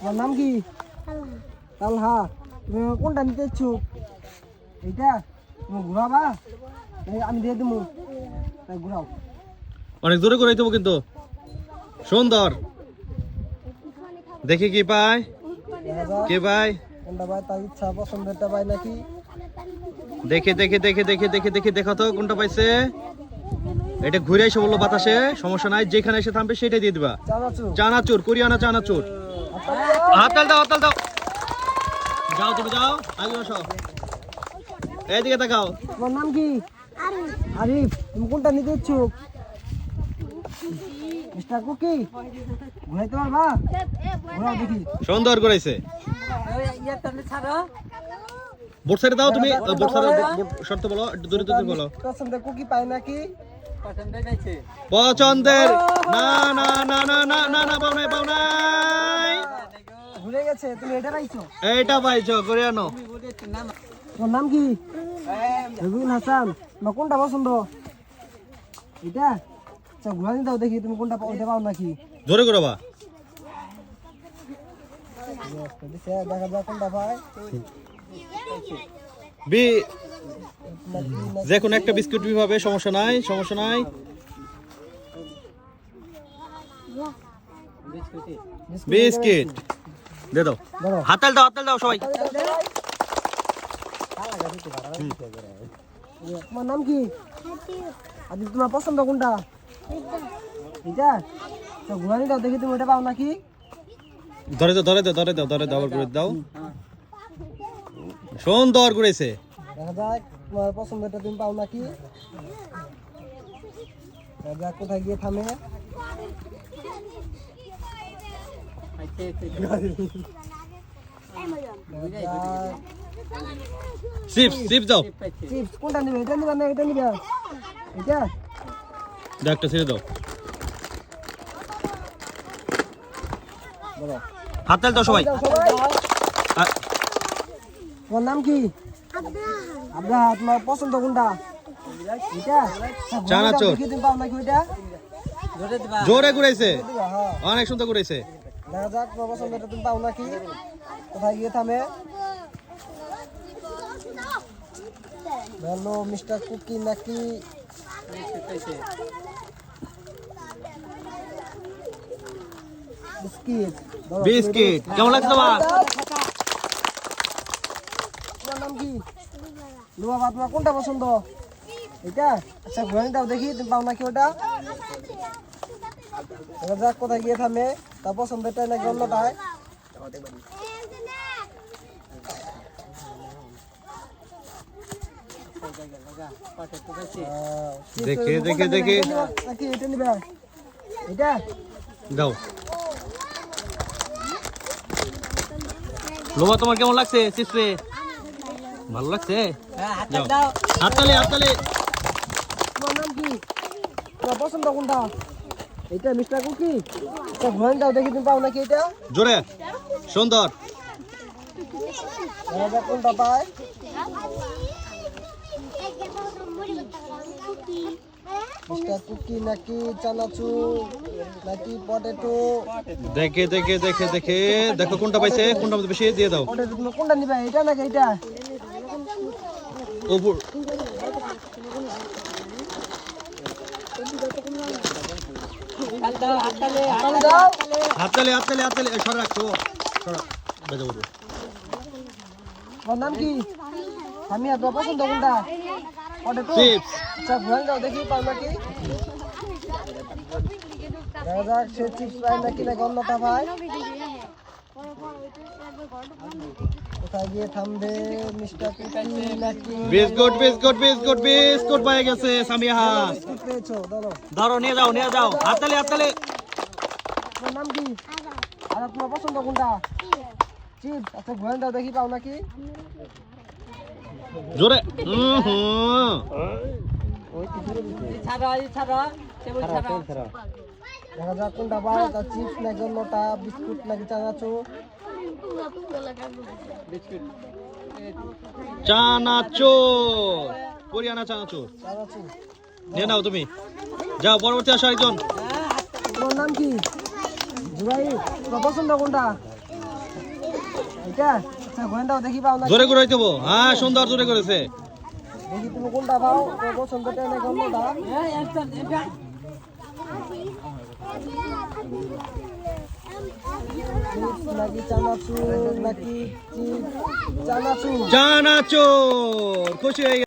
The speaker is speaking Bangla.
তোমার নাম কি? তালহা। তুমি কোনটা নিতে ইচ্ছুক এইটা? তুমি ঘুরাবা? আমি দিয়ে দেবো তাই ঘুরাও। অনেক দূরে করে দেবো কিন্তু। সুন্দর। দেখি কি পায়? কে পায়? কোনটা পায়? তার ইচ্ছা পছন্দেরটা পায় নাকি? দেখে দেখে দেখে দেখে দেখে দেখে দেখো তো কোনটা পাইছে? এটা ঘুরে এসে বলল বাতাসে সমস্যা নাই যেখানে এসে থামবে সেটাই দিয়ে দিবা। চানাচু চানাচুর কোরিয়ানা চানাচুর। হাততাল দাও হাততাল দাও। যাও তুমি যাও। আগে বসো। এইদিকে তাকাও। তোমার নাম কি? আরিফ। তুমি কোনটা নিতে ইচ্ছুক? Mister cookie? ঘুরাইতে পারবা? ঘুরাও দেখি। সুন্দর করেছে। বোট সাইডে দাও তুমি বোট সাইডে শর্ত বলো একটু দূরে দূরে বলো। পছন্দের কুকি পায় নাকি? পছন্দের না না না না না না না পাও নাই পাও নাই। ঘুরে গেছে তুমি এটা পাইছো? এইটা পাইছো কোরিয়ানো তোমার নাম কি? রবিউল হাসান। তোমার কোনটা পছন্দ? এটা? আচ্ছা ঘুরানি দাও দেখি তুমি কোনটা ওইটা পাও নাকি। জোরে করো বা। দেখা যাক কোনটা পায়। বি যে কোনো একটা বিস্কুট বিভাবে সমস্যা নাই সমস্যা নাই। বিস্কিট। দে দাও। হাতাল দাও হাতাল দাও সবাই। তোমার নাম কি? আদি তোমার পছন্দ কোনটা? এটা? তো ঘুরানি দাও দেখি তুমি ওটা পাও নাকি? ধরে দাও ধরে দাও ধরে দাও ধরে দাও করে দাও। সুন্দর করেছে দেখা যাক তোমার পছন্দটা তুমি পাও নাকি? দেখা যাক কোথায় গিয়ে থামে? চিপস চিপস দাও। চিপস কোনটা নিবে? এটা নিবে না এটা নিবে? এটা? দাও ছেড়ে দাও। বলো। দাও সবাই। যাও সবাই। আ- তোমার নাম কি? তোমার পছন্দ কোনটা? চানাচুর। জোরে ঘুরাইছে। অনেক সুন্দর ঘুরাইছে। দেখা যাক তোমার পছন্দটা তুমি পাও নাকি? কোথায় গিয়ে থামে? হ্যালো মিস্টার কুকি নাকি? বিস্কিট। বিস্কিট। কেমন লাগছে তোমার নাম কি লুয়া তোমার কোনটা পছন্দ? এটা আচ্ছা ঘুরানি দাও দেখি তুমি পাও নাকি ওটা? যাক কোথায় গিয়ে থামে। তার পছন্দেরটা নাকি অন্যটায় দেখে, দেখে, দেখে। নাকি এটা নিবে? এটা দাও। লোবা তোমার কেমন লাগছে? চিপসে ভালো লাগছে? যাও। হাততালি হাততালি। তোমার নাম কি? তোমার পছন্দ কোনটা? এটা মিস্টার কুকি? আচ্ছা ঘুরানি দাও দেখি তুমি পাও নাকি এটা জোরে সুন্দর। দেখা কোনটা পায়। মিস্টার কুকি নাকি চানাচুর নাকি পটেটো? দেখে দেখে দেখে দেখে। দেখো কোনটা পাইছে কোনটা বেশি দিয়ে দাও। কোনটা নিবে এটা নাকি এটা উপর হাততালি হাততালি হাততালি। সরা রাখছো সরা। বেজে বলব তোমার নাম কি? আমি আর তোমার পছন্দ কোনটা? পটেটো চিপস আচ্ছা ঘুরানি দাও দেখি পাও নাকি দেখা যাক সে চিপস পায় নাকি নাকি অন্যটা পায়। কোথায় গিয়ে থামবে মিস্টার কুকি নাকি বিস্কুট বিস্কুট বিস্কুট বিস্কুট পাই গেছে সামিয়া বিস্কুট পেয়েছ ধরো ধরো নিয়ে যাও নিয়ে যাও। হাততালি হাততালি। তোমার নাম কি? আর তোমার পছন্দ কোনটা? চিপস আচ্ছা ঘুরে দাও দেখি পাও নাকি? জোরে। হুম হুম দেখা যাক কোনটা পায় তার চিপস নাকি অন্যটা বিস্কুট নাকি চানাচুর। চানাচুর কোরিয়ানা চানাচুর। চানাচুর নিয়ে নাও তুমি। যাও পরবর্তী আসো একজন তোমার নাম কি? জুবাই পছন্দ কোনটা? এটা? আচ্ছা গোয়েন্দাও দেখি পাও না জোরে করে দেবো। হ্যাঁ সুন্দর জোরে করেছে। দেখি তুমি কোনটা পাও পছন্দটা চানাচুর খুশি হয়ে